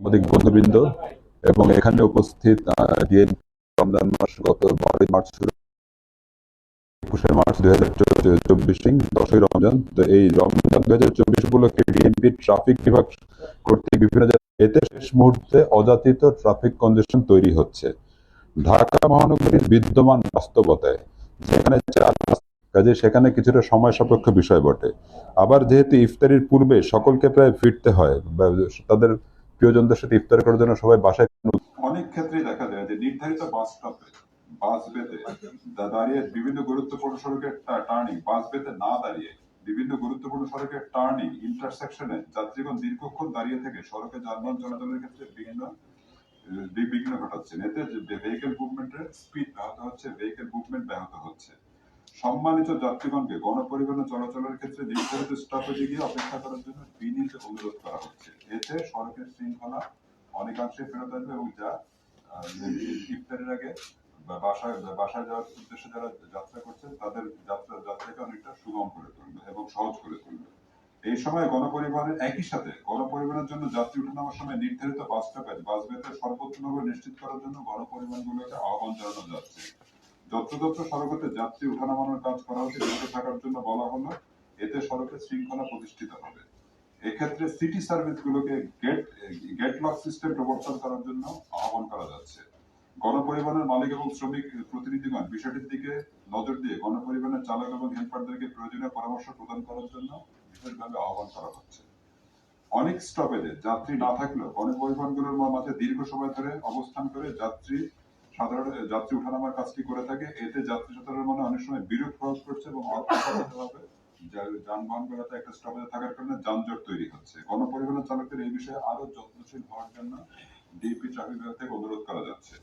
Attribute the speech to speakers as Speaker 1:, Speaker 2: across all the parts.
Speaker 1: সাংবাদিক বন্ধুবৃন্দ এবং এখানে উপস্থিত রমজান মাস গত বারোই মার্চ শুরু, একুশে মার্চ দুই হাজার চব্বিশ দশই রমজান। তো এই রমজান দুই হাজার চব্বিশ উপলক্ষে ডিএনপি ট্রাফিক বিভাগ কর্তৃক বিভিন্ন এতে শেষ মুহূর্তে অযাচিত ট্রাফিক কন্ডিশন তৈরি হচ্ছে। ঢাকা মহানগরীর বিদ্যমান বাস্তবতায় যেখানে কাজে সেখানে কিছুটা সময় সাপেক্ষ বিষয় বটে। আবার যেহেতু ইফতারির পূর্বে সকলকে প্রায় ফিরতে হয় তাদের প্রিয়জনদের সাথে ইফতার করার জন্য সবাই বাসায়
Speaker 2: অনেক ক্ষেত্রেই দেখা যায় যে নির্ধারিত বাস স্টপে, বাস দাঁড়িয়ে বিভিন্ন গুরুত্বপূর্ণ সড়কের টার্নিং, বাস বেতে না দাঁড়িয়ে বিভিন্ন গুরুত্বপূর্ণ সড়কের টার্নিং ইন্টারসেকশনে যাত্রীগণ দীর্ঘক্ষণ দাঁড়িয়ে থেকে সড়কে যানবাহন চলাচলের ক্ষেত্রে বিভিন্ন বিঘ্ন ঘটাচ্ছেন। এতে ভেহিকেল মুভমেন্টের স্পিড ব্যাহত হচ্ছে ভেহিকেল মুভমেন্ট ব্যাহত হচ্ছে। সম্মানিত যাত্রীগণকে গণপরিবহন চলাচলের ক্ষেত্রে নির্ধারিত স্টপেজে গিয়ে অপেক্ষা করার জন্য বিনীত অনুরোধ করা হচ্ছে। এতে সড়কের শৃঙ্খলা অনেকাংশে ফেরত আসবে এবং যা ইফতারের আগে বাসায় বাসায় যাওয়ার উদ্দেশ্যে যারা যাত্রা করছেন তাদের যাত্রা, যাত্রাকে অনেকটা সুগম করে তুলবে এবং সহজ করে তুলবে। এই সময় গণপরিবহনের একই সাথে গণপরিবহনের জন্য যাত্রী উঠানোর সময় নির্ধারিত বাস স্টপেজ, বাস বেতে সর্বোত্তমভাবে নিশ্চিত করার জন্য গণপরিবহনগুলোকে আহ্বান জানানো যাচ্ছে। যত্রতত্র সড়কতে যাত্রী উঠানামানোর কাজ করা হচ্ছে, বিরত থাকার জন্য বলা হলো, এতে সড়কে শৃঙ্খলা প্রতিষ্ঠিত হবে। এক্ষেত্রে সিটি সার্ভিস গুলোকে গেট গেট লক সিস্টেম প্রবর্তন করার জন্য আহ্বান করা যাচ্ছে। গণপরিবহনের মালিক এবং শ্রমিক প্রতিনিধিগণ, বিষয়টির দিকে নজর দিয়ে গণপরিবহনের চালক এবং হেল্পারদেরকে প্রয়োজনীয় পরামর্শ প্রদান করার জন্য বিশেষভাবে আহ্বান করা হচ্ছে। অনেক স্টপেজে যাত্রী না থাকলেও গণপরিবহনগুলোর মাঝে দীর্ঘ সময় ধরে অবস্থান করে যাত্রী সাধারণ যাত্রী উঠানামার কাজটি করে থাকে। এতে যাত্রী সাধারণের মনে অনেক সময় বিরূপ প্রভাব পড়ছে এবং অর্থভাবে যানবাহনগুলোতে একটা স্টপেজে থাকার কারণে যানজট তৈরি হচ্ছে। গণপরিবহন চালকদের এই বিষয়ে আরও যত্নশীল হওয়ার জন্য ডিএপি ট্রাফিক বিভাগ থেকে অনুরোধ করা যাচ্ছে।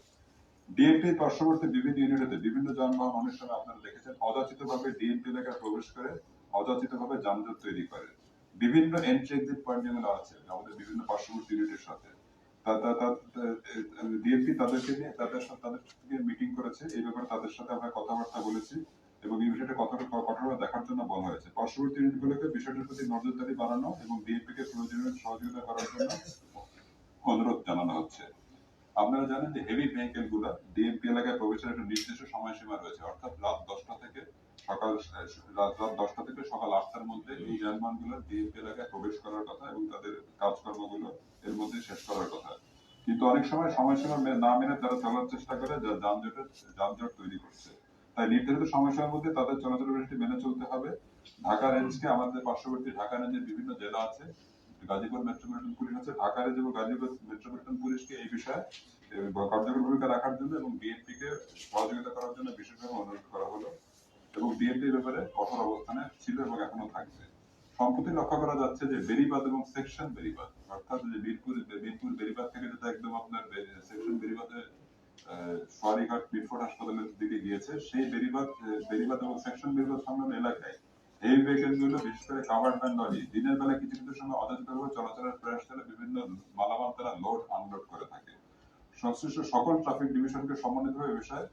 Speaker 2: ডিএমপি পার্শ্ববর্তী বিভিন্ন ইউনিটেতে বিভিন্ন যানবাহন অনেক সময় আপনারা দেখেছেন অযাচিত ভাবে ডিএমপি এলাকায় প্রবেশ করে অযাচিত ভাবে যানজট তৈরি করে। বিভিন্ন এন্ট্রি এক্সিট পয়েন্ট যেগুলো আছে, আমাদের বিভিন্ন পার্শ্ববর্তী ইউনিটের সাথে। ডিএমপি তাদেরকে তাদের সাথে তাদের থেকে মিটিং করেছে। এই ব্যাপারে তাদের সাথে আমরা কথাবার্তা বলেছি এবং এই বিষয়টা কঠোর কঠোরভাবে দেখার জন্য বলা হয়েছে। পার্শ্ববর্তী ইউনিটগুলোকে বিষয়টির প্রতি নজরদারি বাড়ানো এবং ডিএমপি কে প্রয়োজনীয় সহযোগিতা করার জন্য অনুরোধ জানানো হচ্ছে। আপনারা জানেন যে হেভি ভেহিকেলগুলা ডিএমপি এলাকায় প্রবেশের একটা নির্দিষ্ট সময়সীমা রয়েছে, অর্থাৎ রাত দশটা থেকে সকাল রাত দশটা থেকে সকাল আটটার মধ্যে এই যানবাহনগুলো ডিএমপি এলাকায় প্রবেশ করার কথা এবং তাদের কাজকর্মগুলো এর মধ্যে শেষ করার কথা। কিন্তু অনেক সময় সময়সীমা না মেনে তারা চলার চেষ্টা করে যা যানজটের, যানজট তৈরি করছে। তাই নির্ধারিত সময়সীমার মধ্যে তাদের চলাচল বিষয়টি মেনে চলতে হবে। ঢাকা রেঞ্জকে আমাদের পার্শ্ববর্তী ঢাকা রেঞ্জের বিভিন্ন জেলা আছে, গাজীপুর মেট্রোপলিটন পুলিশ আছে, ঢাকা রেঞ্জ এবং গাজীপুর মেট্রোপলিটন পুলিশকে এই বিষয়ে কার্যকর ভূমিকা রাখার জন্য এবং বিএনপি কে সহযোগিতা করার জন্য বিশেষভাবে অনুরোধ করা হলো। এবং বিএনপি ব্যাপারে কঠোর অবস্থানে ছিল এবং এখনও থাকবে। সম্প্রতি লক্ষ্য করা যাচ্ছে যে বেরিবাদ এবং সেকশন বেরিবাদ, অর্থাৎ যে বীরপুর বীরপুর বেরিবাদ থেকে যেটা একদম আপনার সেকশন বেরিবাদে সোয়ারিঘাট মিটফোর্ড হাসপাতালের দিকে গিয়েছে, সেই বেরিবাদ বেরিবাদ এবং সেকশন বেরিবাদ সংলগ্ন এলাকায় হেভি ভেহিকেলগুলো বিশেষ করে কাভার্ড ভ্যান লরি দিনের বেলা কিছু কিছু সময় অযাচিতভাবে চলাচলের প্রয়াস চলে বিভিন্ন মালামাল তারা লোড আনলোড করে থাকে। সংশ্লিষ্ট সকল ট্রাফিক ডিভিশনকে সমন্বিতভাবে বিষয়ে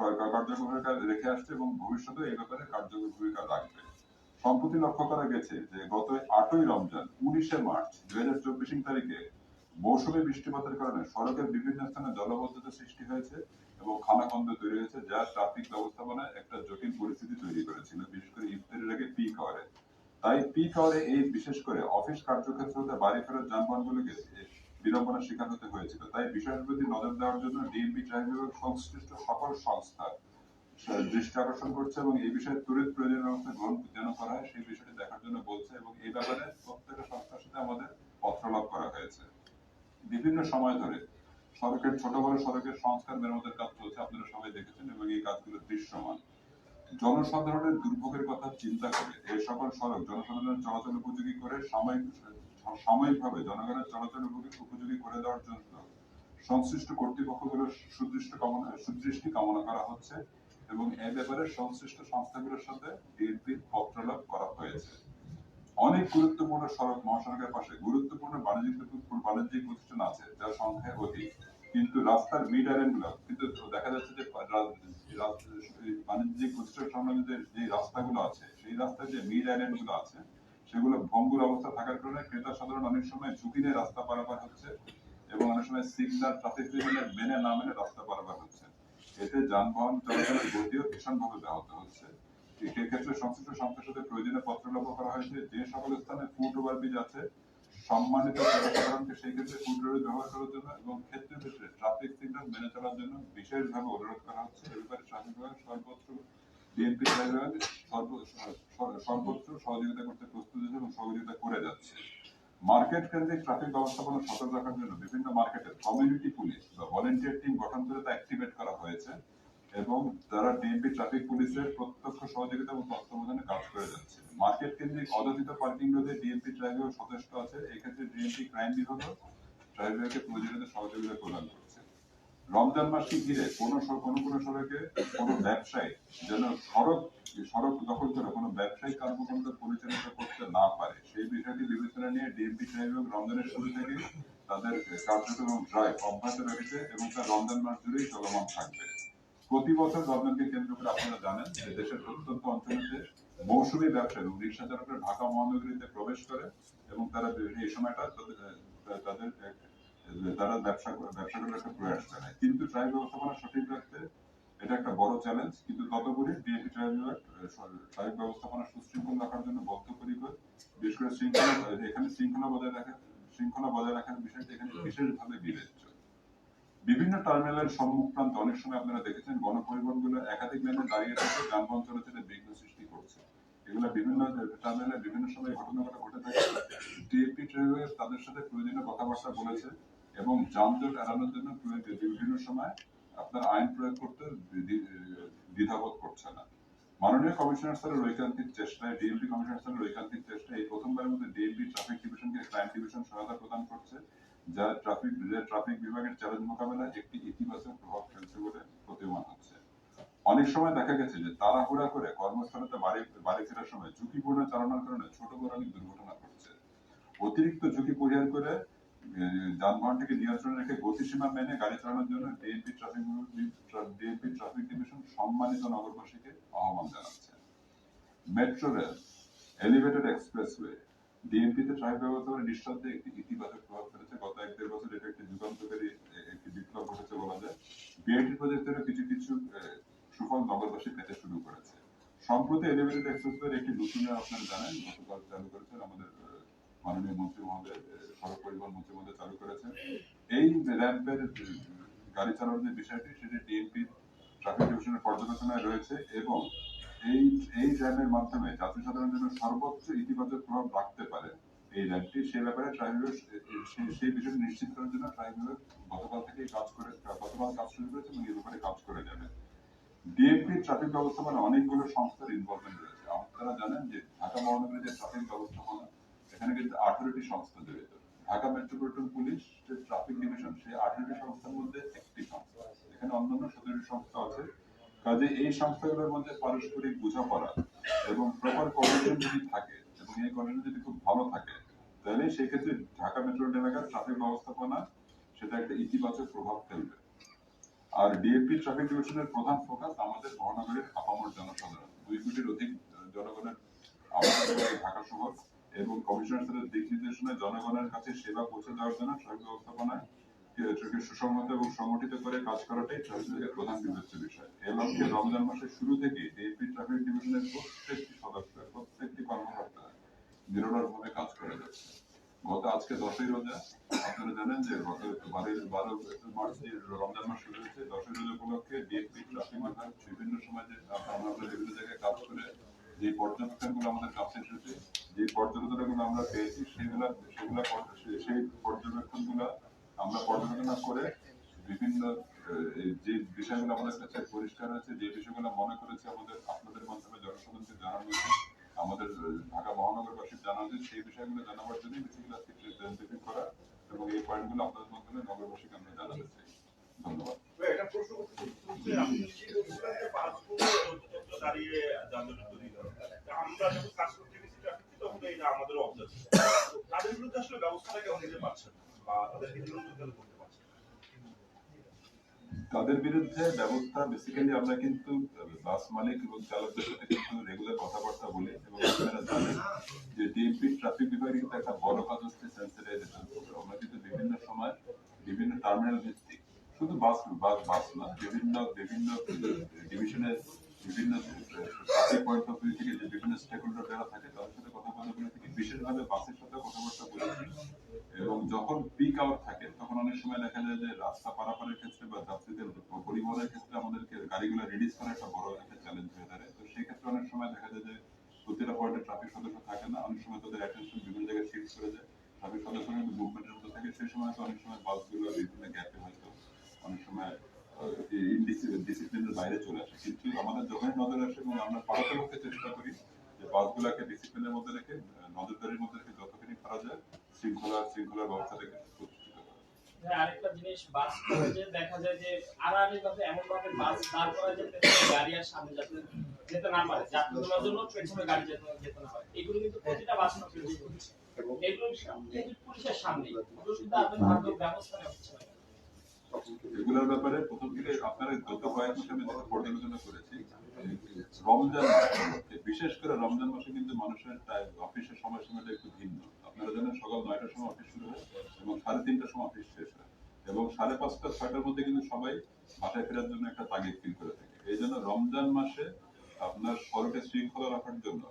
Speaker 2: কা- রেখে আসছে এবং ভবিষ্যতে এই ব্যাপারে কার্যকর ভূমিকা রাখবে। সম্প্রতি লক্ষ্য করা গেছে যে, গত আটই রমজান, উনিশে মার্চ দুই হাজার চব্বিশ তারিখে মৌসুমী বৃষ্টিপাতের কারণে সড়কের বিভিন্ন স্থানে জলবদ্ধতা সৃষ্টি হয়েছে এবং খানাখন্দ তৈরি হয়েছে, যা ট্রাফিক ব্যবস্থাপনায় একটা জটিল পরিস্থিতি তৈরি করেছিল। বিশেষ করে ইফতারের আগে পিক আওয়ারে তাই পিক আওয়ারে এই, বিশেষ করে অফিস কার্যক্ষেত্র হতে বাড়ি ফেরার যানবাহনগুলোকে বিড়ম্বনার শিকার হতে হয়েছিল। তাই বিষয়ের প্রতি নজর দেওয়ার জন্য ডিএমপি বিভাগ সংশ্লিষ্ট সকল সংস্থা দৃষ্টি আকর্ষণ করছে এবং এই বিষয়ে তড়িৎ প্রয়োজনীয় ব্যবস্থা গ্রহণ যেন করা হয়, সেই বিষয়টি দেখার জন্য বলছে এবং এই ব্যাপারে প্রত্যেকটা সংস্থার সাথে আমাদের পত্রলাভ করা হয়েছে। বিভিন্ন সময় ধরে সড়কের, ছোট বড় সড়কের সংস্কার মেরামতের কাজ চলছে, আপনারা সবাই দেখেছেন, এবং এই কাজগুলো দৃশ্যমান। জনসাধারণের দুর্ভোগের কথা চিন্তা করে এই সকল সড়ক জনসাধারণের চলাচল উপযোগী করে, সাময়িক সাময়িকভাবে জনগণের চলাচল উপযোগী করে দেওয়ার জন্য সংশ্লিষ্ট কর্তৃপক্ষগুলোর সুদৃষ্ট কামনা, সুদৃষ্টি কামনা করা হচ্ছে এবং এ ব্যাপারে সংশ্লিষ্ট সংস্থাগুলোর সাথে ডিএনপির পত্রলাভ করা হয়েছে। অনেক গুরুত্বপূর্ণ সড়ক মহাসড়কের পাশে গুরুত্বপূর্ণ বাণিজ্যিক বাণিজ্যিক প্রতিষ্ঠান আছে, যার সংখ্যা অধিক। কিন্তু রাস্তার মিড আইল্যান্ডগুলো, কিন্তু দেখা যাচ্ছে যে বাণিজ্যিক প্রতিষ্ঠান সংলগ্ন যে রাস্তাগুলো আছে, সেই রাস্তায় যে মিড আইল্যান্ডগুলো আছে সেগুলো ভঙ্গুর অবস্থা থাকার কারণে ক্রেতা সাধারণ অনেক সময় ঝুঁকি নিয়ে রাস্তা পারাপার হচ্ছে এবং অনেক সময় সিগন্যাল ট্রাফিক সিগন্যাল মেনে না মেনে রাস্তা পারাপার হচ্ছে। এতে যানবাহন চলাচলের গতিও ভীষণভাবে ব্যাহত হচ্ছে। সেক্ষেত্রে সংশ্লিষ্ট সংস্থার সাথে প্রয়োজনীয় পত্র লক্ষ্য করা হয়েছে যে সকল স্থানে ফুট ওভারব্রিজ আছে। সম্মানিত জনসাধারণকে সেই ক্ষেত্রে ফুট ওভারব্রিজ ব্যবহার করার জন্য এবং ক্ষেত্রে ক্ষেত্রে ট্রাফিক সিগন্যাল মেনে চলার জন্য বিশেষভাবে অনুরোধ করা হচ্ছে। এ ব্যাপারে ট্রাফিক বিভাগ সর্বত্র বিএনপি বিভাগ সর্বোচ্চ সহযোগিতা করতে প্রস্তুত এবং সহযোগিতা করে যাচ্ছে। মার্কেট কেন্দ্রিক ট্রাফিক ব্যবস্থাপনা সচল রাখার জন্য বিভিন্ন মার্কেটে কমিউনিটি পুলিশ বা ভলেন্টিয়ার টিম গঠন করে তা অ্যাক্টিভেট করা হয়েছে এবং তারা ডিএমপি ট্রাফিক পুলিশের প্রত্যক্ষ সহযোগিতা এবং তত্ত্বাবধানে কাজ করে যাচ্ছে। মার্কেট কেন্দ্রিক অযাচিত পার্কিং রোধে ডিএমপি ট্রাইব্যুনাল সচেষ্ট আছে। এক্ষেত্রে ডিএমপি ক্রাইম বিভাগও ট্রাইব্যুনালকে প্রয়োজনীয় সহযোগিতা প্রদান করছে রমজান মাসকে ঘিরে কোনো কোনো কোনো সড়কে কোনো ব্যবসায়ী যেন সড়ক সড়ক দখল করে কোনো ব্যবসায়িক কর্মকাণ্ড পরিচালিত করতে না পারে, সেই বিষয়টি বিবেচনা নিয়ে ডিএমপি ট্রাইব্যুনাল রমজানের শুরু থেকে তাদের কার্যক্রম ড্রাইভ অব্যাহত রেখেছে এবং তা রমজান মাস জুড়েই চলমান থাকবে। প্রতি বছর রমজানকে কেন্দ্র করে আপনারা জানেন যে দেশের প্রত্যন্ত অঞ্চলেতে মৌসুমী ব্যবসা এবং রিক্সা চালকরা ঢাকা মহানগরীতে প্রবেশ করে এবং তারা এই সময়টা তাদের তারা ব্যবসা ব্যবসা করার একটা প্রয়াস করে কিন্তু ট্রাই ব্যবস্থাপনা সঠিক রাখতে এটা একটা বড় চ্যালেঞ্জ, কিন্তু ততপরি ডিএপি ট্রাই বিভাগ ট্রাফিক ব্যবস্থাপনা সুশৃঙ্খল রাখার জন্য বদ্ধপরিকর, বিশেষ করে শৃঙ্খলা, এখানে শৃঙ্খলা বজায় রাখা, শৃঙ্খলা বজায় রাখার বিষয়টি এখানে বিশেষভাবে বিবেচ্য। বিভিন্ন টার্মিনালের সম্মুখ প্রান্ত অনেক সময় আপনারা দেখেছেন, গণপরিবহনগুলো একাধিক লাইনে দাঁড়িয়ে থেকে যানবাহন চলাচলে বিঘ্ন সৃষ্টি করছে। এগুলো বিভিন্ন টার্মিনালে বিভিন্ন সময় ঘটনাগুলো ঘটে থাকে। ডিএপি ট্রেনে তাদের সাথে প্রয়োজনীয় কথাবার্তা বলেছে। এবং যানজট এড়ানোর জন্য বিভিন্ন সময় আপনার আইন প্রয়োগ করতে দ্বিধাবোধ করছে না। মাননীয় কমিশনার স্যারের ঐকান্তিক চেষ্টায় ডিএমপি কমিশনার স্যারের ঐকান্তিক চেষ্টায় এই প্রথমবারের মধ্যে ডিএমপি ট্রাফিক ডিভিশনকে ক্রাইম ডিভিশন সহায়তা প্রদান করছে, যা ট্রাফিক ট্রাফিক বিভাগের চ্যালেঞ্জ মোকাবেলায় একটি ইতিবাচক প্রভাব ফেলছে বলে প্রতীয়মান হচ্ছে। অনেক সময় দেখা গেছে যে তাড়াহুড়া করে কর্মস্থলেতে বাড়ি বাড়ি ফেরার সময় ঝুঁকিপূর্ণ চালানোর কারণে ছোট বড় অনেক দুর্ঘটনা ঘটছে। অতিরিক্ত ঝুঁকি পরিহার করে আহ, যানবাহনটিকে নিয়ন্ত্রণে রেখে গতিসীমা মেনে গাড়ি চালানোর জন্য DMP traffic DMP traffic division সম্মানিত নগরবাসীকে আহ্বান জানাচ্ছে। মেট্রো রেল এলিভেটেড এক্সপ্রেসওয়ে ডিএমপিতে ট্রাফিক ব্যবস্থাপনা নিঃশব্দে একটি ইতিবাচক প্রভাব ফেলেছে। গত এক দেড় বছর এটা একটি যুগান্তকারী একটি বিপ্লব ঘটেছে বলা যায়। বিআইটি প্রজেক্টেরও কিছু কিছু সুফল নগরবাসী পেতে শুরু করেছে। সম্প্রতি এলিভেটেড এক্সপ্রেসওয়ের একটি নতুন আপনারা জানেন গতকাল চালু করেছেন আমাদের মাননীয় মন্ত্রী মহোদয় সড়ক পরিবহন মন্ত্রী মহোদয় চালু করেছেন। এই র্যাম্পের গাড়ি চালানোর যে বিষয়টি, সেটি ডিএমপি ট্রাফিক ডিভিশনের পর্যালোচনায় রয়েছে এবং এই এই র্যামের মাধ্যমে যাত্রী সাধারণের জন্য সর্বোচ্চ ইতিবাচক প্রভাব রাখতে পারে এই র্যামটি সে ব্যাপারে ট্রাইব্যুনাল সেই বিষয়টি নিশ্চিত করার জন্য ট্রাইব্যুনাল গতকাল থেকেই কাজ করে, গতকাল কাজ শুরু করেছে এবং এই ব্যাপারে কাজ করে যাবে। ডিএমপি ট্রাফিক ব্যবস্থাপনা অনেকগুলো সংস্থার ইনভলভমেন্ট রয়েছে। আপনারা জানেন যে ঢাকা মহানগরীর যে ট্রাফিক ব্যবস্থাপনা এখানে কিন্তু আঠারোটি সংস্থা জড়িত। ঢাকা মেট্রোপলিটন পুলিশ, যে ট্রাফিক ডিভিশন সেই আঠারোটি সংস্থার মধ্যে একটি সংস্থা। এখানে অন্যান্য সতেরোটি সংস্থা আছে। কাজে এই সংস্থাগুলোর মধ্যে পারস্পরিক বোঝাপড়া এবং প্রপার কোঅর্ডিনেশন যদি থাকে এবং এই কোঅর্ডিনেশন যদি খুব ভালো থাকে, তাহলে সেক্ষেত্রে ঢাকা মেট্রোপলিটন এলাকার ট্রাফিক ব্যবস্থাপনা, সেটা একটা ইতিবাচক প্রভাব ফেলবে। আর ডিএপি ট্রাফিক ডিভিশনের প্রধান ফোকাস আমাদের মহানগরের আপামর জনসাধারণ। দুই কোটির অধিক জনগণের আমাদের ঢাকা শহর। এবং কমিশনার স্যারের দিক নির্দেশনায় জনগণের কাছে সেবা পৌঁছে দেওয়ার জন্য ট্রাফিক ব্যবস্থাপনায় সুসংহত এবং সংগঠিত করে কাজ করাটাই ট্রাফিকের প্রধান বিবেচ্য বিষয়। এ লক্ষ্যে রমজান মাসের শুরু থেকে ডিএপি ট্রাফিক ডিভিশনের প্রত্যেকটি সদস্য, প্রত্যেকটি কর্মকর্তা নিরলসভাবে কাজ করে যাচ্ছে। গত আজকে দশই রোজা, আপনারা জানেন যে গত বারো বারো মার্চ যে রমজান মাস শুরু হয়েছে, দশই রোজা উপলক্ষে ডিএপি ট্রাফিক বিভিন্ন সময় যে আমরা বিভিন্ন জায়গায় কাজ করে যে পর্যবেক্ষণগুলো আমাদের কাছে এসেছে, যে পর্যবেক্ষণগুলো আমরা পেয়েছি, সেগুলা সেগুলা সেই পর্যবেক্ষণগুলো আমরা পর্যবেক্ষণ করে বিভিন্ন যে বিষয়গুলো আমাদের কাছে পরিষ্কার হয়েছে, যে বিষয়গুলো মনে করেছে আমাদের, আপনাদের মাধ্যমে জনসাধারণকে জানানো উচিত আমাদের ঢাকা মহানগরবাসীর জানা উচিত সেই বিষয়গুলো জানাবার জন্য বেসিক্যালি আজকে করা এবং এই পয়েন্টগুলো আপনাদের মাধ্যমে নগরবাসীকে আমরা জানাতে চাই। ধন্যবাদ।
Speaker 3: দাঁড়িয়ে যানজট তৈরি করে। তা আমরা যখন কাজ করতে গেছি ট্রাফিকে তখন এটা আমাদের অবজার্ভ তাদের বিরুদ্ধে আসলে ব্যবস্থাটা কেমন নিতে পারছেন? বা তাদেরকে নিয়ন্ত্রণ কেন করতে পারছেন?
Speaker 2: তাদের বিরুদ্ধে ব্যবস্থা বেসিক্যালি আমরা কিন্তু, বাস মালিক এবং চালকদের সাথে কিন্তু রেগুলার কথাবার্তা বলি এবং আপনারা জানেন যে ডিএমপি ট্রাফিক বিভাগে কিন্তু একটা বড় কাজ হচ্ছে সেন্সিটাইজেশন আমরা কিন্তু বিভিন্ন সময় বিভিন্ন টার্মিনাল ভিত্তিক, শুধু বাস বাস বাস না, বিভিন্ন বিভিন্ন ডিভিশনের বিভিন্ন পয়েন্ট অফ ভিউ থেকে যে বিভিন্ন স্টেক হোল্ডার যারা থাকে, তাদের সাথে বলে থেকে বিশেষভাবে বাসের সাথে কথাবার্তা এবং যখন পিক থাকে, তখন অনেক সময় দেখা যায় যে রাস্তা পারাপারের ক্ষেত্রে বা যাত্রীদের পরিবহনের ক্ষেত্রে আমাদেরকে গাড়িগুলো রিলিজ করা একটা বড় একটা চ্যালেঞ্জ
Speaker 4: হয়ে
Speaker 2: দাঁড়ায়। তো সেই ক্ষেত্রে অনেক সময় দেখা যায় যে প্রতিটা পয়েন্টে ট্রাফিক সদস্য থাকে না, অনেক সময় তাদের অ্যাটেনশন বিভিন্ন জায়গায় শিফট করে যায়। ট্রাফিক সদস্য মুভমেন্টের মধ্যে থাকে, সেই সময় তো অনেক সময় বাসগুলো বিভিন্ন গ্যাপে সময় ডিসিপ্লিনের বাইরে চলে আসে কিন্তু আমাদের যখনই নজর আসে এবং আমরা পাড়াতে পক্ষে চেষ্টা করি যে বাসগুলোকে ডিসিপ্লিনের মধ্যে রেখে নজরদারির মধ্যে রেখে যতখানি পারা যায় শৃঙ্খলা শৃঙ্খলার প্রতিষ্ঠিত
Speaker 4: হ্যাঁ, আরেকটা জিনিস বাস যে দেখা যায় যে আড়াআড়ি ভাবে এমন ভাবে বাস দাঁড় করা যেতে গাড়ি আর সামনে যাতে যেতে না পারে জন্য পেছনে গাড়ি যেতে যেতে না পারে এগুলো কিন্তু প্রতিটা বাস হচ্ছে এগুলো পুলিশের সামনে কিন্তু ব্যবস্থা নেওয়া হচ্ছে না
Speaker 2: এগুলোর ব্যাপারে প্রথম থেকে আপনারা গত কয়েক মাসে আমি যেটা পর্যালোচনা করেছি, রমজান মাস, বিশেষ করে রমজান মাসে কিন্তু মানুষের অফিসের সময়সীমাটা একটু ভিন্ন। আপনারা জানেন সকাল নয়টার সময় অফিস শুরু হয় এবং সাড়ে তিনটার সময় অফিস শেষ হয় এবং সাড়ে পাঁচটা, ছয়টার মধ্যে কিন্তু সবাই বাসায় ফেরার জন্য একটা তাগিদ ফিল করে থাকে। এই জন্য রমজান মাসে আপনার সড়কে শৃঙ্খলা রাখার জন্য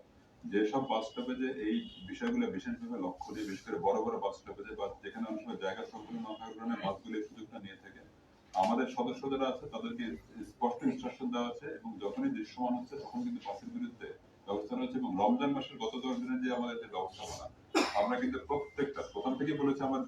Speaker 2: যেসব বাস স্টপেজে এই বিষয়গুলো বিশেষভাবে লক্ষ্য দিয়ে বিশেষ করে বড় বড় বাস স্টপেজে বা যেখানে অনেক সময় জায়গা সংকুলন না থাকার কারণে বাসগুলো এই সুযোগটা নিয়ে থাকে। আমাদের সদস্য যারা আছে, তাদেরকে স্পষ্ট ইনস্ট্রাকশন দেওয়া আছে এবং যখনই দৃশ্যমান হচ্ছে, তখন কিন্তু বাসের বিরুদ্ধে ব্যবস্থা রয়েছে এবং রমজান মাসের গত দশ দিনের যে আমাদের যে ব্যবস্থাপনা আমরা কিন্তু প্রত্যেকটা, প্রথম থেকে বলেছি আমার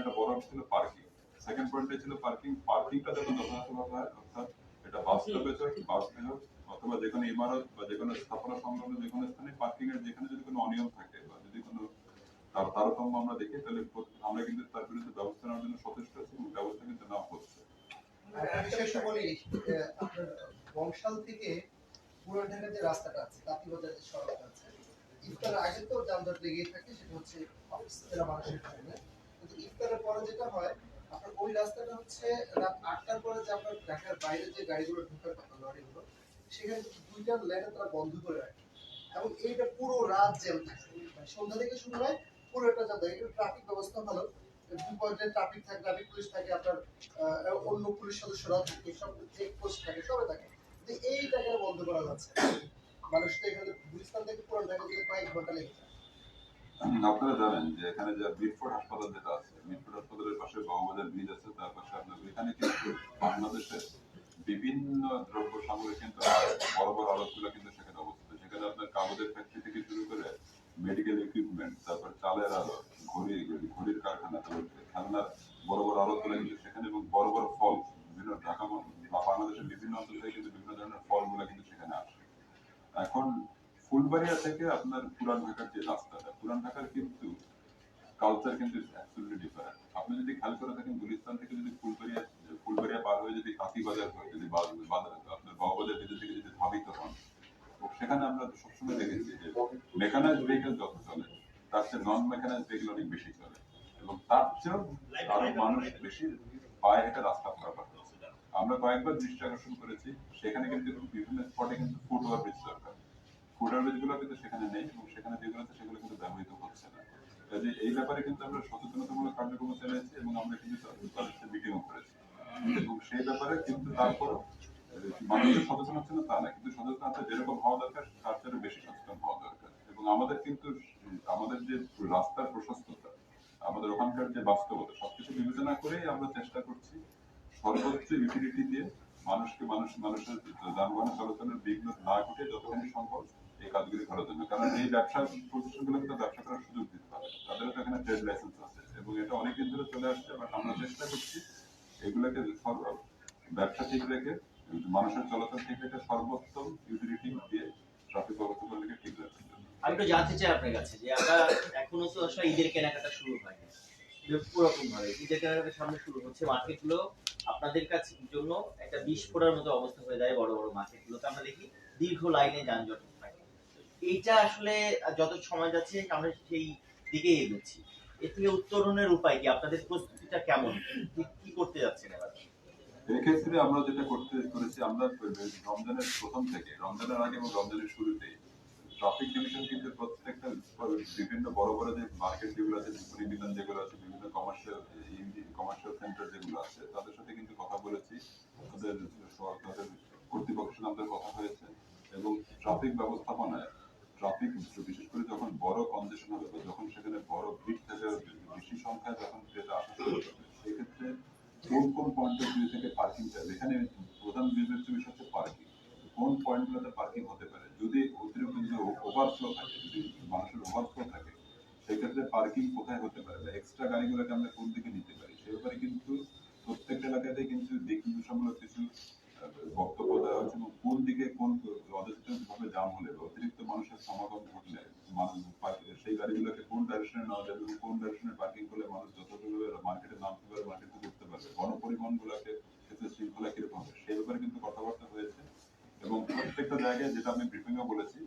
Speaker 2: একটা বড় অংশ ছিল পার্কিং সেকেন্ড পয়েন্টে ছিল পার্কিং পার্কিংটা যাতে যথাযথভাবে হয়, অর্থাৎ এটা বাস স্টপেজ হোক বাস হোক অথবা যে কোনো ইমারত বা যে কোনো স্থাপনা সংলগ্ন যে কোনো স্থানে পার্কিং এর যেখানে যদি কোনো অনিয়ম থাকে বা যদি কোনো তার তারতম্য আমরা দেখি তাহলে আমরা কিন্তু তার বিরুদ্ধে ব্যবস্থা নেওয়ার জন্য সচেষ্ট আছি এবং ব্যবস্থা কিন্তু নেওয়া হচ্ছে।
Speaker 5: বিশেষ বলি বংশাল থেকে পুরান ঢাকার যে রাস্তাটা আছে কাতিবাজার যে সড়কটা আছে ইফতার আগে তো যানজট লেগেই থাকে সেটা হচ্ছে অফিস মানুষের জন্য। কিন্তু ইফতারের পরে যেটা হয় আপনার ওই রাস্তাটা হচ্ছে রাত আটটার পরে যে আপনার ঢাকার বাইরে যে গাড়িগুলো ঢুকার কথা লরিগুলো সেখানে দুইটা লেনে তারা বন্ধ করে রাখে। এবং এইটা পুরো রাত জ্যাম থাকে। মানে সন্ধ্যা থেকে শুরু হয় পুরো একটা জ্যাম থাকে। ট্রাফিক ব্যবস্থা ভালো। দুই ট্রাফিক থাকে ট্রাফিক পুলিশ থাকে আপনার অন্য পুলিশ সদস্যরাও থাকে সব চেক পোস্ট থাকে সবাই থাকে। এই টাকাটা বন্ধ করা যাচ্ছে। মানুষ তো এখানে গুলিস্তান থেকে পুরান ঢাকা যেতে কয়েক ঘণ্টা লেগে যায়।
Speaker 2: হুম, আপনারা জানেন যে এখানে যে মিরপুর হাসপাতাল যেটা আছে, মিরপুর হাসপাতালের পাশে বাবুবাজার ব্রিজ আছে, তার পাশে আপনার এখানে কিন্তু বাংলাদেশের বিভিন্ন দ্রব্য সামগ্রী কিন্তু বড় বড় আড়তগুলো কিন্তু সেখানে অবস্থিত। সেখানে আপনার কাগজের ফ্যাক্টরি থেকে শুরু করে মেডিকেল ইকুইপমেন্ট তারপর চালের আড়ত ঘড়ি ঘড়ির কারখানা, তারপর খেলনার বড় বড় আড়তগুলো কিন্তু সেখানে এবং বড় বড় ফল বিভিন্ন ঢাকা মহ- বা বাংলাদেশের বিভিন্ন অঞ্চল থেকে কিন্তু বিভিন্ন ধরনের ফলগুলো কিন্তু সেখানে আসে এখন ফুলবাড়িয়া থেকে আপনার পুরান ঢাকার যে রাস্তাটা, পুরান ঢাকার কিন্তু কালচার কিন্তু অ্যাকচুয়ালি ডিফারেন্ট আপনি যদি খেয়াল করে থাকেন, গুলিস্তান থেকে যদি ফুলবাড়িয়া ফুলবাড়িয়া পার হয়ে যদি কাঁচিবাজার হয় যদি আপনার বাবাবাজার ভিতর থেকে যদি ধাবিত হন সেখানে আমরা সবসময় দেখেছি যে মেকানাইজ ভেহিকেল যত চলে, তার চেয়ে নন মেকানাইজ ভেহিকেল অনেক বেশি চলে। এবং তার চেয়েও আরও মানুষ বেশি পায়ে হেঁটে রাস্তা পারাপার আমরা কয়েকবার দৃষ্টি আকর্ষণ করেছি, সেখানে কিন্তু বিভিন্ন স্পটে কিন্তু ফুট ওভার ব্রিজ দরকার ব্রিজগুলো কিন্তু সেখানে নেই এবং সেখানে যেগুলো আছে সেগুলো কিন্তু ব্যবহৃত হচ্ছে না। কাজে এই ব্যাপারে কিন্তু আমরা সচেতনতামূলক কার্যক্রম চালিয়েছি এবং আমরা কিন্তু তাদের সাথে মিটিংও করেছি। এবং সেই ব্যাপারে কিন্তু তারপরও মানুষের সচেতন হচ্ছে না তা না, কিন্তু সচেতন হচ্ছে যেরকম হওয়া দরকার, তার চেয়ে বেশি সচেতন হওয়া দরকার। এবং আমাদের কিন্তু আমাদের যে রাস্তার প্রশস্ততা, আমাদের ওখানকার যে বাস্তবতা, সবকিছু বিবেচনা করেই আমরা চেষ্টা করছি সর্বোচ্চ ইউটিলিটি দিয়ে মানুষকে মানুষ, মানুষের যানবাহন চলাচলের বিঘ্ন না ঘটে যতখানি সম্ভব এই কাজগুলি করার জন্য। কারণ এই ব্যবসা প্রতিষ্ঠানগুলোকে তো ব্যবসা করার সুযোগ দিতে হবে তাদেরও তো এখানে ট্রেড লাইসেন্স আছে এবং এটা অনেকদিন ধরে চলে আসছে, বাট আমরা চেষ্টা করছি এগুলোকে ব্যবসা ঠিক রেখে, মানুষের চলাচল ঠিক রেখে সর্বোত্তম ইউটিলিটি দিয়ে ট্রাফিক ব্যবস্থাগুলোকে ঠিক জন্য।
Speaker 6: আমি একটু জানতে চাই আপনার কাছে যে আমরা এখনও তো আসলে ঈদের কেনাকাটা শুরু হয়নি। পুরোপুরি ভাবে ঈদের কেনাকাটা সামনে শুরু হচ্ছে মার্কেটগুলো আপনাদের কাছে জন্য একটা বিষ ফোড়ার মতো অবস্থা হয়ে যায় বড় বড় মার্কেটগুলোতে। আমরা দেখি দীর্ঘ লাইনে যানজট এইটা আসলে যত সময় যাচ্ছে আমরা সেই দিকে এগোচ্ছি। এর থেকে উত্তরণের উপায় কি? আপনাদের প্রস্তুতিটা কেমন? কি- করতে যাচ্ছেন এবার?
Speaker 2: এক্ষেত্রে আমরা যেটা করতে করেছি, আমরা রমজানের প্রথম থেকে, রমজানের আগে এবং রমজানের শুরুতেই ট্রাফিক ডিভিশন কিন্তু প্রত্যেকটা বিভিন্ন বড় বড় যে মার্কেট যেগুলো আছে বিপণী বিধান যেগুলো আছে, বিভিন্ন কমার্শিয়াল কমার্শিয়াল সেন্টার যেগুলো আছে, তাদের সাথে কিন্তু কথা বলেছি। তাদের তাদের কর্তৃপক্ষের সাথে আমাদের কথা হয়েছে এবং ট্রাফিক ব্যবস্থাপনায় ট্রাফিক বিশেষ করে যখন বড় কনজেশন হবে বা যখন সেখানে বড় ভিড় থাকে বেশি সংখ্যায় যখন যেটা আসা শুরু করবে সেক্ষেত্রে কোন কোন পয়েন্ট অফ ভিউ থেকে পার্কিং চাইবে এখানে প্রধান বিবেচ্য বিষয় হচ্ছে পার্কিং কোন পয়েন্টগুলোতে পার্কিং হতে পারে যদি অতিরিক্ত যদি ওভারফ্লো থাকে যদি মানুষের ওভারফ্লো থাকে সেক্ষেত্রে পার্কিং কোথায় হতে পারে বা এক্সট্রা গাড়িগুলোকে আমরা কোন দিকে নিতে পারি সে ব্যাপারে কিন্তু প্রত্যেকটা এলাকাতে কিন্তু দিক নির্দেশামূলক কিছু আহ, বক্তব্য দেওয়া হয়েছে এবং কোন দিকে কোন অযথিত ভাবে জাম হলে বা অতিরিক্ত মানুষের সমাগম ঘটলে মানুষ সেই গাড়িগুলোকে কোন ডাইরেকশনে নেওয়া যাবে কোন ডাইরেকশনে পার্কিং করলে মানুষ যতটুকু মার্কেটে নামতে পারে মার্কেটে করতে পারবে? গণপরিবহন গুলাকে ক্ষেত্রে শৃঙ্খলা কীরকম হবে? সেই ব্যাপারে কিন্তু কথাবার্তা হয়েছে। এবং প্রত্যেকটা জায়গায় যেটা আমি ব্রিফিংয়ে বলেছি,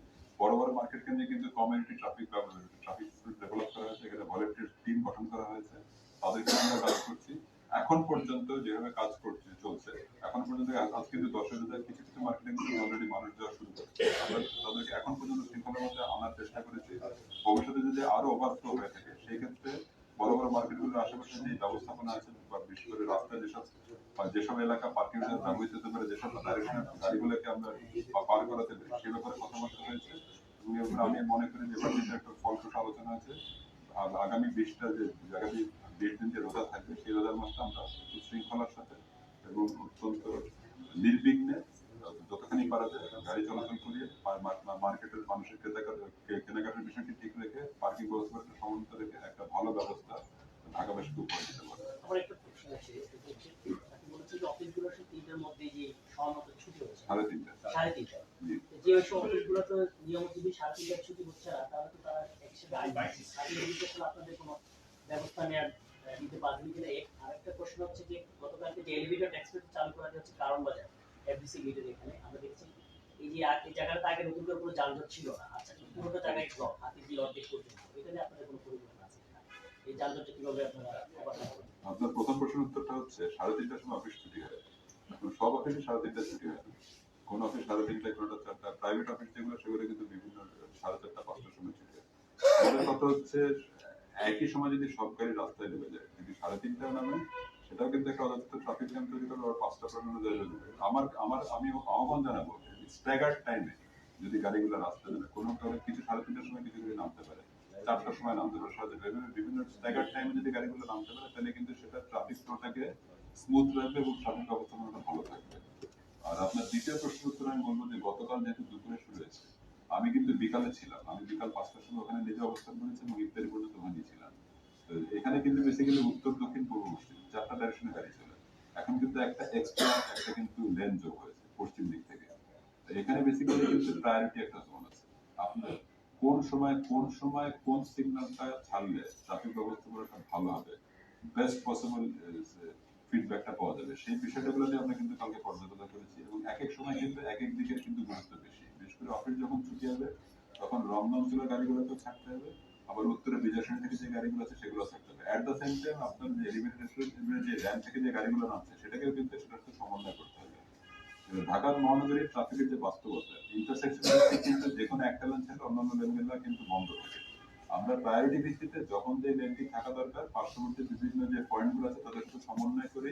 Speaker 2: বড় বড় মার্কেট কেন্দ্রে কিন্তু কমিউনিটি ট্রাফিক ট্রাফিক ডেভেলপ করা হয়েছে এখানে ভলেন্টিয়ার টিম গঠন করা হয়েছে তাদেরকে আমরা কাজ করছি এখন পর্যন্ত যেভাবে কাজ করছে চলছে এখন পর্যন্ত আজ কিন্তু দশ হাজার কিছু কিছু মার্কেটে কিন্তু অলরেডি মানুষ যাওয়া শুরু করছে আমরা তাদেরকে এখন পর্যন্ত শৃঙ্খলার মধ্যে আনার চেষ্টা করেছি ভবিষ্যতে যদি আরও ওভারফ্লো হয়ে থাকে সেই ক্ষেত্রে বড় বড় মার্কেটগুলোর আশেপাশে যে ব্যবস্থাপনা আছে বা রাস্তায় যেসব যেসব এলাকা পার্কিং ব্যবহৃত হতে পারে যেসব ডাইরেকশনে গাড়িগুলোকে আমরা পার করাতে পারি সে ব্যাপারে কথাবার্তা হয়েছে। আমি মনে করি যে যেটা একটা ফলপ্রসূ আলোচনা আছে আগ- আগামী বিশটা যে আগামী বিশ দিন যে রোজা থাকবে, সেই রোজার মাসটা আমরা শৃঙ্খলার সাথে এবং অত্যন্ত নির্বিঘ্নে যতখানি পারা যায় গাড়ি চলাচল করিয়ে মার্কেটের মানুষের কেনাকাটা কেনাকাটার বিষয়টি ঠিক রেখে পার্কিং ব্যবস্থাটা সমন্বিত রেখে একটা ভালো ব্যবস্থা ঢাকাবাসীকে উপহার দিতে পারবে।
Speaker 7: আমার একটা প্রশ্ন আছে সেটা হচ্ছে আপনি বলেছেন যে অফিসগুলো আসলে তিনটার মধ্যে যে সহমত ছুটি হচ্ছে
Speaker 2: সাড়ে তিনটা।
Speaker 7: সাড়ে তিনটা। যে ওই সব অফিসগুলো তো নিয়ম যদি সাড়ে তিনটার ছুটি হচ্ছে না তাহলে তো তারা একসাথে আইন সাড়ে তিনটা আসলে আপনাদের কোনো ব্যবস্থা নেওয়ার নিতে পারবেন কিনা? এক আরেকটা প্রশ্ন হচ্ছে যে গতকালকে যে এলিভেটর এক্সপ্রেস চালু করা হচ্ছে কারণ বাজার এফডিসি গেটের এখানে আমরা দেখছি এই যে এই জায়গাটা আগে নতুন করে কোনো যানজট ছিল না। আচ্ছা পুরোটা জায়গায় ব্লক হাতে দিয়ে অর্ধেক নিয়ে আপনাদের কোনো পরিকল্পনা আছে? এই যানজটটা কীভাবে আপনারা?
Speaker 2: আপনার প্রথম প্রশ্নের উত্তরটা হচ্ছে, সাড়ে তিনটার সময় অফিস ছুটি হয়। এখন সব অফিসে সাড়ে তিনটায় ছুটি হয়। না। কোন অফিস সাড়ে তিনটায় কোনটা চারটা প্রাইভেট অফিস যেগুলো, সেগুলো কিন্তু বিভিন্ন সাড়ে চারটা, পাঁচটার সময় ছুটি হয়। আমাদের কথা হচ্ছে, একই সময় যদি সব গাড়ি রাস্তায় নেমে যায়, যদি সাড়ে তিনটায় নামে, সেটাও কিন্তু একটা অযথ ট্রাফিক জ্যাম তৈরি করবে আর পাঁচটা পর্যন্ত আমার আমার, আমি আহ্বান জানাব স্ট্যাগার্ড টাইমে যদি গাড়িগুলো রাস্তায় নেমে, কোনো কারণে কিছু সাড়ে তিনটার সময় কিছু নামতে পারে চারটার সময় নামতে পারে সাথে বিভিন্ন স্ট্যাগার টাইমে যদি গাড়িগুলো নামতে পারে, তাহলে কিন্তু সেটা ট্রাফিক ফ্লোটাকে স্মুথ রাখবে এবং ট্রাফিক ব্যবস্থাপনাটা ভালো থাকবে। আর আপনার দ্বিতীয় প্রশ্ন উত্তর আমি বলব যে, গতকাল যেহেতু দুপুরে শুরু হয়েছে, আমি কিন্তু বিকালে ছিলাম। আমি বিকাল পাঁচটার সময় ওখানে নিজে অবস্থান করেছি এবং ইফতারি পর্যন্ত ওখানেই ছিলাম। এখানে কিন্তু বেসিক্যালি উত্তর দক্ষিণ পূর্ব পশ্চিম চারটা ডাইরেকশনে গাড়ি চলে। এখন কিন্তু একটা এক্সট্রা একটা কিন্তু লেন যোগ হয়েছে পশ্চিম দিক থেকে। এখানে বেসিক্যালি কিন্তু প্রায়োরিটি একটা জোন আছে। আপনার কোন সময় কোন সময় কোন সিগন্যালটা ছাড়লে ট্রাফিক ব্যবস্থাপনাটা ভালো হবে? বেস্ট পসিবল ফিডব্যাকটা পাওয়া যাবে। সেই বিষয়টাগুলো নিয়ে আমরা কিন্তু কালকে পর্যালোচনা করেছি এবং এক এক সময় কিন্তু এক এক দিকের কিন্তু গুরুত্ব বেশি। বিশেষ করে অফিস যখন ছুটি হবে তখন রমনা অঞ্চলের গাড়িগুলোকেও ছাড়তে হবে, আবার উত্তরে বিজয়সেন থেকে যে গাড়িগুলো আছে সেগুলো থাকতে হবে। অ্যাট দ্য সেম টাইম আপনার যে এলিভেটেড যে র্যাম থেকে যে গাড়িগুলো নামছে, সেটাকেও কিন্তু সেটার সমন্বয় করতে হবে। ঢাকা মহানগরীর ট্রাফিকের যে বাস্তবতা ইন্টারসেকশন কিন্তু যে কোনো একটা লেন ছাড়া অন্যান্য লেনগুলো কিন্তু বন্ধ থাকে। আমরা প্রায়োরিটি ভিত্তিতে যখন যে লেনটি থাকা দরকার, পার্শ্ববর্তী বিভিন্ন যে পয়েন্টগুলো আছে, তাদের সাথে সমন্বয় করে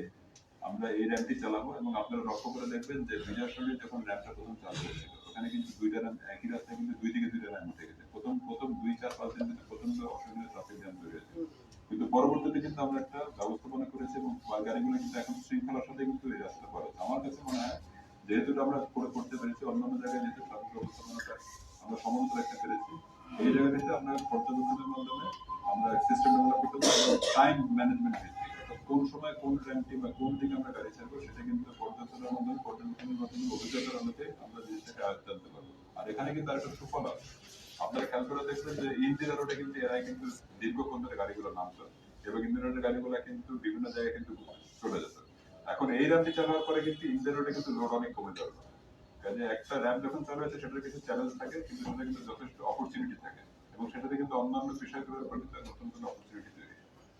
Speaker 2: আমরা এই র্যাম্পটি চালাবো এবং আপনারা লক্ষ্য করে দেখবেন যে বিজয়সনে যখন র্যাম্পটা প্রথম চালু হয়েছিল ওখানে কিন্তু দুইটা র্যাম্প একই রাস্তায় কিন্তু দুই দিকে দুইটা র্যাম্প উঠে গেছে। প্রথম প্রথম দুই, চার, পাঁচ দিন কিন্তু প্রথম অসুবিধা ট্রাফিক জ্যাম তৈরি হয়েছে। কিন্তু পরবর্তীতে কিন্তু আমরা একটা ব্যবস্থাপনা করেছি এবং গাড়িগুলো কিন্তু এখন শৃঙ্খলার সাথে কিন্তু এই রাস্তা হচ্ছে। আমার কাছে মনে হয় যেহেতু আমরা করে করতে পেরেছি, অন্যান্য জায়গায় যেহেতু ট্রাফিক ব্যবস্থাপনাটা আমরা সমন্বয় রাখতে পেরেছি, এই জায়গাটিতে আমরা পর্যবেক্ষণের মাধ্যমে আমরা সিস্টেম ডেভেলপ করতে পারি টাইম ম্যানেজমেন্ট কোন সময় কোন ট্রেনটি বা কোন দিকে আমরা গাড়ি ছাড়বো, সেটা কিন্তু পর্যটনের মাধ্যমে, পর্যবেক্ষণের মাধ্যমে, অভিজ্ঞতার আলোকে আমরা জিনিসটাকে আয়ত্ত আনতে পারব। আর এখানে কিন্তু আরেকটা সুফল আছে। আপনারা খেয়াল করে দেখবেন যে ইন্দিরা রোডে কিন্তু এরাই কিন্তু দীর্ঘক্ষণ ধরে গাড়িগুলো নামতো এবং ইন্দিরা রোডের গাড়িগুলো কিন্তু বিভিন্ন জায়গায় কিন্তু চলে যেত এখন এই র্যাম্পটি চালু হওয়ার পরে কিন্তু ইন্দিরা রোডে কিন্তু লোড অনেক কমে যাবে। কাজে একটা র্যাম্প যখন চালু হয়েছে সেটার কিছু চ্যালেঞ্জ থাকে, কিন্তু সেটা কিন্তু যথেষ্ট অপরচুনিটি থাকে। এবং সেটাতে কিন্তু অন্যান্য বিষয়গুলোর উপর নতুন নতুন অপরচুনিটি তৈরি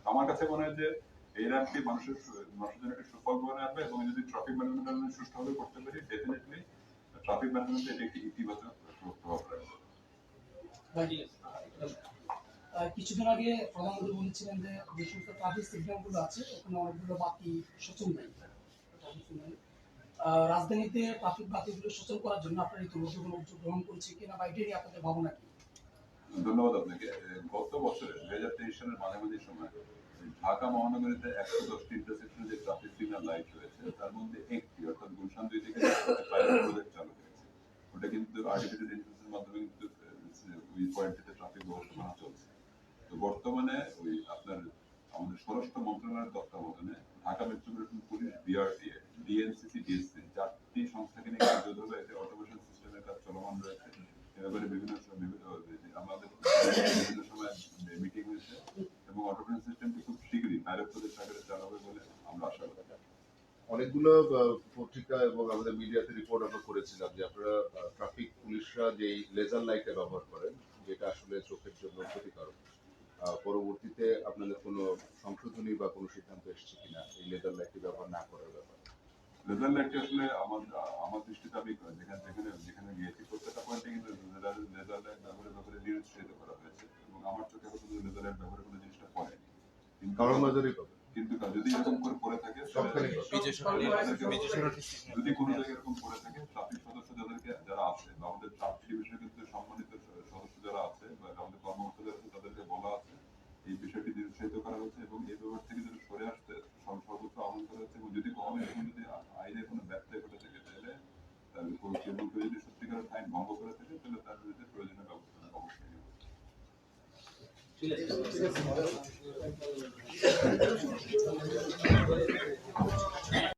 Speaker 2: আমার কাছে মনে হয় যে এই র্যাম্পটি মানুষের মানুষের জন্য একটা সুফল বয়ে আনবে এবং যদি ট্রাফিক ম্যানেজমেন্ট সুষ্ঠুভাবে করতে পারি ডেফিনেটলি ট্রাফিক ম্যানেজমেন্টে এটি একটি ইতিবাচক প্রভাব রাখবে।
Speaker 8: কিছুদিন আগে প্রধানমন্ত্রী বলেছিলেন যে যে সমস্ত ট্রাফিক সিগন্যালগুলো আছে, ওখানে অনেকগুলো বাতি সচল নেই। রাজধানীতে ট্রাফিক বাতিগুলো সচল করার জন্য আপনারা ইতিমধ্যে কোনো উদ্যোগ গ্রহণ করছে কিনা বা এটা নিয়ে আপনাদের ভাবনা কি?
Speaker 2: ধন্যবাদ আপনাকে। গত বছরে, দুই হাজার তেইশ সালের মাঝামাঝি সময়, ঢাকা মহানগরীতে একশো দশটি ইন্টারসেকশনে যে ট্রাফিক সিগন্যাল লাইট রয়েছে, তার মধ্যে একটি, অর্থাৎ গুলশান দুই থেকে চালু হয়েছে। ওটা কিন্তু আর্টিফিশিয়াল ইন্টেলিজেন্সের মাধ্যমে কিন্তু ওই পয়েন্টটিতে ট্রাফিক ব্যবস্থাপনা চলছে। তো বর্তমানে ওই আপনার আমাদের স্বরাষ্ট্র মন্ত্রণালয়ের তত্ত্বাবধানে Dhaka metropolitan police BRTA DNCC DSC চারটি সংস্থাকে নিয়ে কার্যভাবে একটি অটোমেশন সিস্টেমের কাজ চলমান রয়েছে। এ ব্যাপারে বিভিন্ন আমাদের বিভিন্ন সময় মিটিং হয়েছে এবং অটোমেশন সিস্টেমটি খুব শীঘ্রই পাইলট প্রজেক্ট আকারে চালু হবে বলে আমরা আশা করি।
Speaker 9: অনেকগুলো পত্রিকা এবং আমাদের মিডিয়াতে রিপোর্ট আমরা করেছিলাম যে আপনারা ট্রাফিক পুলিশরা যেই লেজার লাইটটা ব্যবহার করেন, যেটা আসলে চোখের জন্য ক্ষতিকারক। পরবর্তীতে আপনাদের কোনো সংশোধনী বা কোনো সিদ্ধান্ত এসেছে কিনা? এই লেজার লাইটটি ব্যবহার না করার ব্যাপারে।
Speaker 2: লেজার লাইটটি আসলে আমার আমার দৃষ্টিতে আমি যেখানে যেখানে যেখানে গিয়েছি প্রত্যেকটা পয়েন্টে কিন্তু লেজার লেজার লাইট ব্যবহারের ব্যাপারে নিরুৎসাহিত করা হয়েছে এবং আমার চোখে এখন পর্যন্ত লেজার লাইট ব্যবহারের কোনো জিনিসটা পড়েনি। কিন্তু
Speaker 9: কারণ নজরই পাবে
Speaker 2: কিন্তু যদি এরকম করে পড়ে থাকে যদি কোনো জায়গায় এরকম পড়ে থাকে ট্রাফিক সদস্য যাদেরকে যারা আছে বা আমাদের ট্রাফিক ডিভিশনে কিন্তু সম্মানিত স- সদস্য যারা আছে বা আমাদের কর্মকর্তা যারা আছে তাদেরকে বলা আছে এই বিষয়টি হচ্ছে এবং এই ব্যাপার থেকে যদি সরে আসতে সর্বোচ্চ আহ্বান করা হচ্ছে এবং যদি কখনো এরকম যদি আইনের আইনে কোনো ব্যত্যয় ঘটে থাকে, তাহলে তার কেবল কেউ যদি সত্যিকারের আইন ভঙ্গ করে থাকে, তাহলে তার বিরুদ্ধে প্রয়োজনীয় ব্যবস্থা অবশ্যই নেওয়া হবে।
Speaker 6: ঠিক আছে